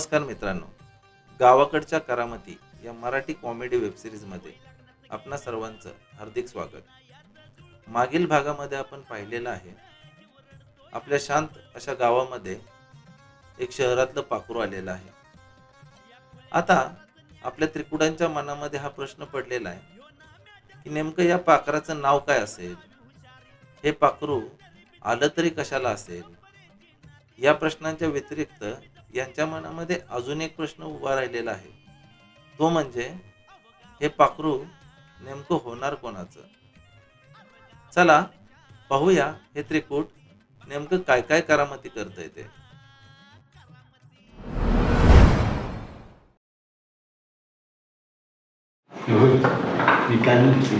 नमस्कार मित्रांनो. गावाकडच्या करामती या मराठी कॉमेडी वेबसिरीजमध्ये आपणा सर्वांचं हार्दिक स्वागत. मागील भागामध्ये आपण पाहिलेलं आहे आपल्या शांत अशा गावामध्ये एक शहरातलं पाखरू आलेलं आहे. आता आपल्या त्रिकुटांच्या मनामध्ये हा प्रश्न पडलेला आहे की नेमकं या पाखराचं नाव काय असेल? हे पाखरू आलं तरी कशाला असेल? या प्रश्नांच्या व्यतिरिक्त यांच्या मनामध्ये अजून एक प्रश्न उभा राहिलेला आहे. तो म्हणजे हे पाखरू नेमकं होणार कोणाचं? चला पाहूया हे त्रिकूट नेमकं काय काय करामती करतंय ते. मी काय म्हणते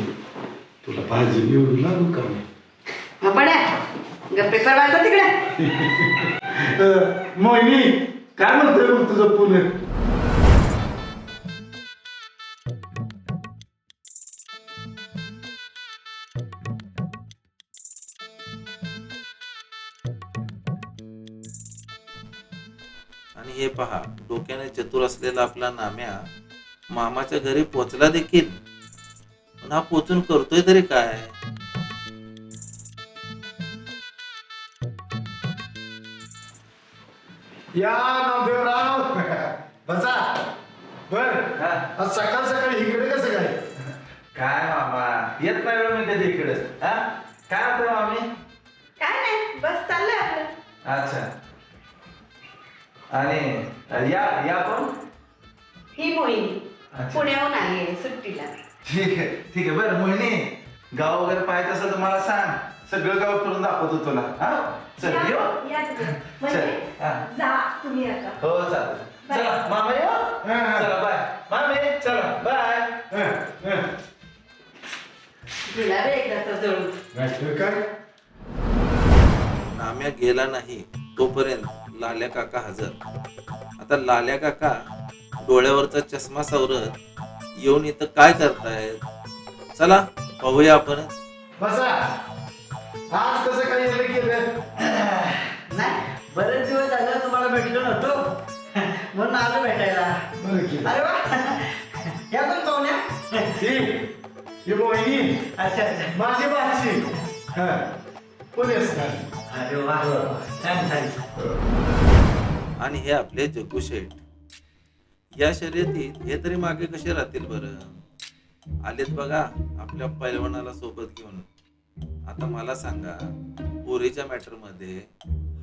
तुला भाजी निवडून लागू का मी? मग पड्या ग पेपर वाचा तिकडे मोहिनी! काय म्हणतोय मग तुझं पुणे आणि हे पहा डोक्याने चतुर असलेला आपला नाम्या मामाच्या घरी पोचला देखील. पण हा पोचून करतोय तरी काय? या नामदेवराव बसा. बर. आज सकाळ सकाळी इकडे कसं काय? काय मामा? येत नाही वेळ म्हणते इकडे. हा? काय होतं मामी? काय नाही बस चाललंय आपलं. अच्छा. आणि या या पण ही मोहिनी. अच्छा. पुण्याहून आली आहे सुट्टीला. ठीक आहे ठीक आहे. बरं मोहिनी गाव वगैरे पाहायचं असेल तर मला सांग. सगळं गाव फिरून दाखवतो तुला. हा? चल या- येऊ या तुम्ही. चल म्हणजे हा. जा तुम्ही आता. हो चालेल. चला मामा येऊ हा, हा. चला बाय. मामी चला बाय. हं, हं. रे काय? नाम्या गेला नाही तोपर्यंत लाल्या काका हजर. आता लाल्या काका डोळ्यावरचा चष्मा सावरत येऊन इथं काय करतायत? चला पाहूया आपण. बसा. आज कसं काय येणं केलं नाही बरेच दिवस झालं तुम्हाला भेटलो नव्हतो. म्हणून आलो भेटायला. बरं केलं अरे वा. या कोण पाहुण्या ही ही मोहिनी. अच्छा अच्छा. माझी भाची. कोणी असणार अरे वा. छान छान. आणि हे आपले जग्गू शेठ. या शर्यतीत हे तरी मागे कसे राहतील बरं? आलेत बघा आपल्या पैलवानाला सोबत घेऊन. आता मला सांगा पोरीच्या मॅटरमध्ये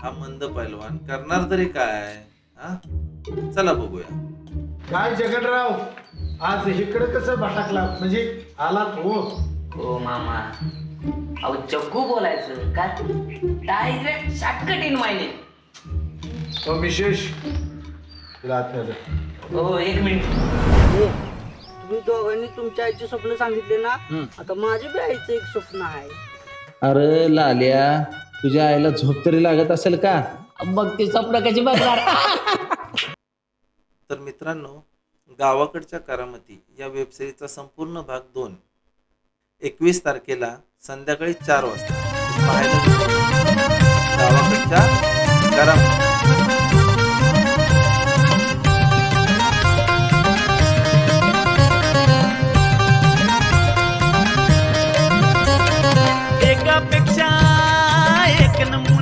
हा मंद पैलवान करणार तरी काय? हा? चला बघूया. काय जगडराव आज इकडे कसं भटकला? म्हणजे आलात हो. हो मामा. अहो चक्कू बोलायचं का? डायरेक्ट शॉर्टकट इन मायने तो विशेष आत नाही जा. हो एक मिनिट. तुम्ही दोघांनी तुमच्या आईचे स्वप्न सांगितले ना? आता माझे बी आईचं एक स्वप्न आहे. अरे लाल्या तुझ्या आईला झोप तरी लागत असेल का? मग ते स्वप्न कशी बघणार? तर मित्रांनो गावाकडच्या करामती या वेबसिरीजचा संपूर्ण भाग दोन. एकवीस तारखेला संध्याकाळी चार वाजता. पाहायला. गावाकडच्या करामती. in the morning.